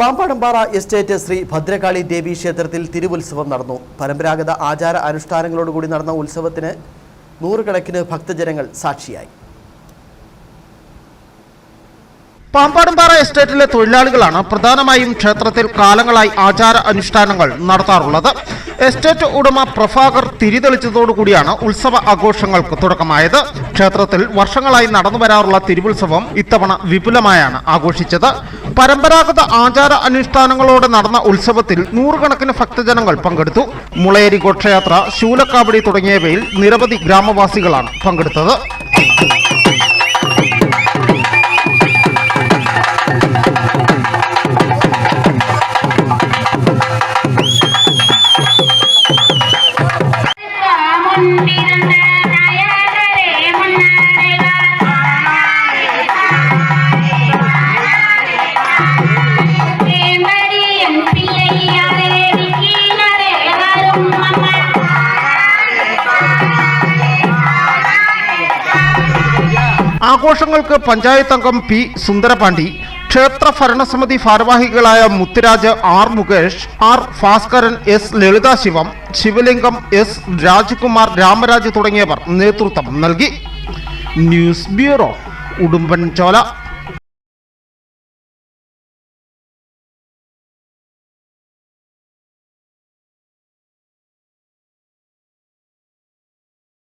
Pampadumpara estate Shri Bhadrakali Devi ക്ഷേത്രത്തിൽ തിരുവുത്സവം നടന്നു. പരമ്പരാഗത ആചാര അനുഷ്ഠാനങ്ങളോടുകൂടി നടന്ന ഉത്സവത്തിന് നൂറുകണക്കിന് ഭക്തജനങ്ങൾ സാക്ഷിയായി. പാമ്പാടുംപാറ എസ്റ്റേറ്റിലെ തൊഴിലാളികളാണ് പ്രധാനമായും ക്ഷേത്രത്തിൽ കാലങ്ങളായി ആചാര അനുഷ്ഠാനങ്ങൾ നടത്താറുള്ളത്. എസ്റ്റേറ്റ് ഉടമ പ്രഭാകർ തിരിതെളിച്ചതോടുകൂടിയാണ് ഉത്സവ ആഘോഷങ്ങൾക്ക് തുടക്കമായത്. ക്ഷേത്രത്തിൽ വർഷങ്ങളായി നടന്നു വരാറുള്ള തിരുവുത്സവം ഇത്തവണ വിപുലമായാണ് ആഘോഷിച്ചത്. പരമ്പരാഗത ആചാര അനുഷ്ഠാനങ്ങളോടെ നടന്ന ഉത്സവത്തിൽ നൂറുകണക്കിന് ഭക്തജനങ്ങൾ പങ്കെടുത്തു. മുളയേരി ഘോഷയാത്ര ശൂലക്കാവടി തുടങ്ങിയവയിൽ നിരവധി ഗ്രാമവാസികളാണ് പങ്കെടുത്തത്. ആഘോഷങ്ങൾക്ക് പഞ്ചായത്ത് അംഗം പി സുന്ദരപാണ്ഡി ക്ഷേത്ര ഭരണസമിതി ഭാരവാഹികളായ Muthuraj R Mukesh R Bhaskaran S Lalitha Sivam Sivalingam S Rajkumar Ramaraj തുടങ്ങിയവർ നേതൃത്വം നൽകി. News bureau Udumbanchola.